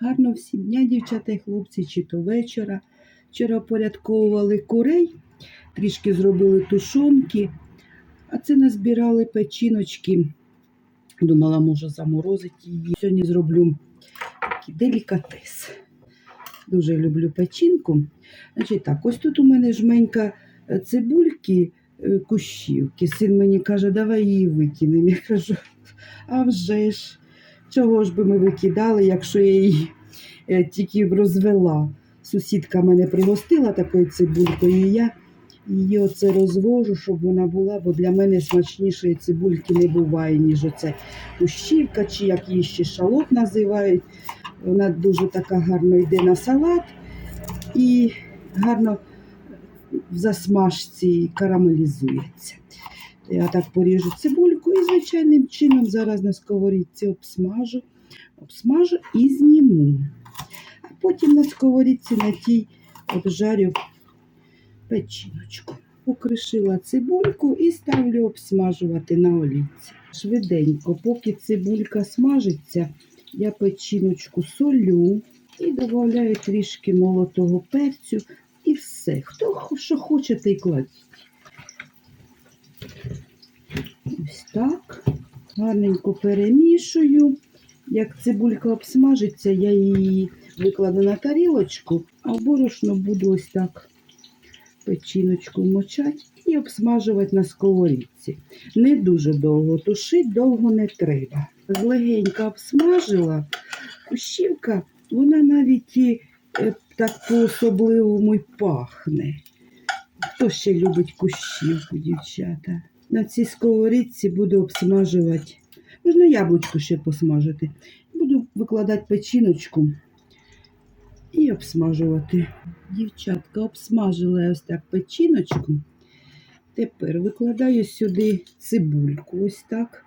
Гарно всім дня, дівчата і хлопці, чи то вечора. Вчора порядковували курей, трішки зробили тушонки, а це назбирали печіночки. Думала, може заморозити її. Сьогодні зроблю такий делікатес. Дуже люблю печінку. Значить так, ось тут у мене жменька е, цибульки е, кущівки. Син мені каже, давай її викинемо. Я кажу, а вже ж, чого ж би ми викидали, якщо я її е, тільки розвела. Сусідка мене пригостила такою цибулькою, і я її оце розвожу, щоб вона була, бо для мене смачнішої цибульки не буває, ніж оце кущівка, чи як її ще шалот називають. Вона дуже така гарно йде на салат і гарно в засмажці карамелізується. Я так поріжу цибульку і звичайним чином зараз на сковорідці обсмажу, обсмажу і зніму. А потім на сковорідці на тій обжарю печіночку. Покришила цибульку і ставлю обсмажувати на олівці. Швиденько, поки цибулька смажиться, я печіночку солю і додаю трішки молотого перцю і все. Хто що хоче, той кладіть. Ось так. Гарненько перемішую. Як цибулька обсмажиться, я її викладу на тарілочку, а борошно буду ось так печіночку мочати і обсмажувати на сковорідці. Не дуже довго, тушити довго не треба. Злегенько обсмажила, кущівка, вона навіть і е, так по-особливому й пахне. Хто ще любить кущівку, дівчата? На цій сковорідці буду обсмажувати. Можна яблучко ще посмажити. Буду викладати печіночку і обсмажувати. Дівчатка, обсмажила ось так печіночку. Тепер викладаю сюди цибульку, ось так.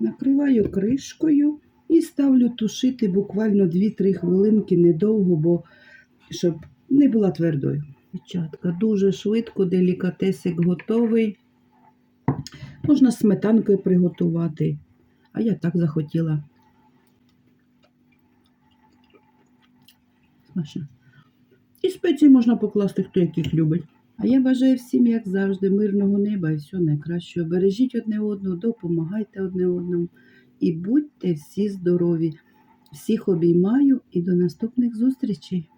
Накриваю кришкою і ставлю тушити буквально 2-3 хвилинки недовго, бо щоб не була твердою. Дівчатка, дуже швидко, делікатесик готовий. Можна сметанкою приготувати, а я так захотіла. Смачно. І спеції можна покласти, хто яких любить. А я бажаю всім, як завжди, мирного неба і всього найкращого. Бережіть одне одного, допомагайте одне одному і будьте всі здорові. Всіх обіймаю і до наступних зустрічей.